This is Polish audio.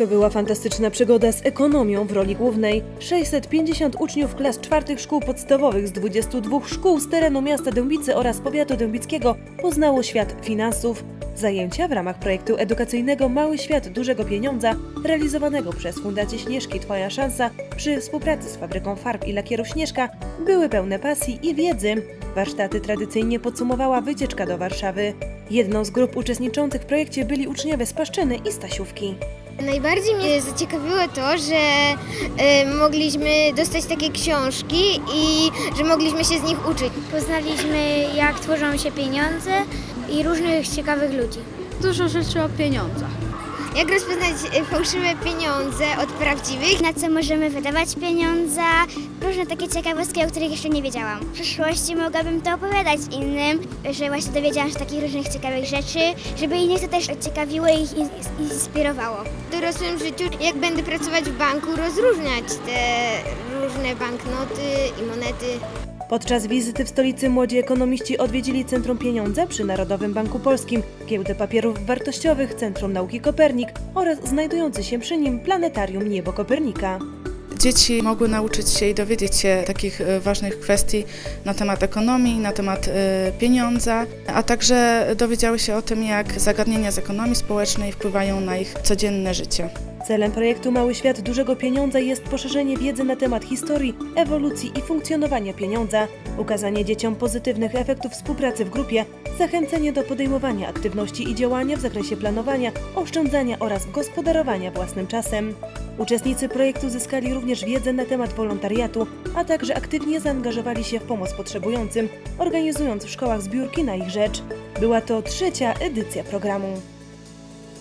To była fantastyczna przygoda z ekonomią w roli głównej. 650 uczniów klas czwartych szkół podstawowych z 22 szkół z terenu miasta Dębicy oraz powiatu dębickiego poznało świat finansów. Zajęcia w ramach projektu edukacyjnego Mały Świat Dużego Pieniądza, realizowanego przez Fundację Śnieżki Twoja Szansa przy współpracy z fabryką farb i lakierów Śnieżka, były pełne pasji i wiedzy. Warsztaty tradycyjnie podsumowała wycieczka do Warszawy. Jedną z grup uczestniczących w projekcie byli uczniowie z Paszczyny i Stasiówki. Najbardziej mnie zaciekawiło to, że e, mogliśmy dostać takie książki i że mogliśmy się z nich uczyć. Poznaliśmy, jak tworzą się pieniądze i różnych ciekawych ludzi. Dużo rzeczy o pieniądzach. Jak rozpoznać e, fałszywe pieniądze od prawdziwych? Na co możemy wydawać pieniądze, różne takie ciekawostki, o których jeszcze nie wiedziałam. W przyszłości mogłabym to opowiadać innym, że właśnie dowiedziałam się takich różnych ciekawych rzeczy, żeby innych to też ciekawiło i ich inspirowało. W dorosłym życiu, jak będę pracować w banku, rozróżniać te różne banknoty i monety. Podczas wizyty w stolicy młodzi ekonomiści odwiedzili Centrum Pieniądza przy Narodowym Banku Polskim, Giełdę Papierów Wartościowych, Centrum Nauki Kopernik oraz znajdujący się przy nim Planetarium Niebo Kopernika. Dzieci mogły nauczyć się i dowiedzieć się takich e, ważnych kwestii na temat ekonomii, na temat e, pieniądza, a także dowiedziały się o tym, jak zagadnienia z ekonomii społecznej wpływają na ich codzienne życie. Celem projektu Mały Świat Dużego Pieniądza jest poszerzenie wiedzy na temat historii, ewolucji i funkcjonowania pieniądza, ukazanie dzieciom pozytywnych efektów współpracy w grupie, zachęcenie do podejmowania aktywności i działania w zakresie planowania, oszczędzania oraz gospodarowania własnym czasem. Uczestnicy projektu zyskali również wiedzę na temat wolontariatu, a także aktywnie zaangażowali się w pomoc potrzebującym, organizując w szkołach zbiórki na ich rzecz. Była to trzecia edycja programu.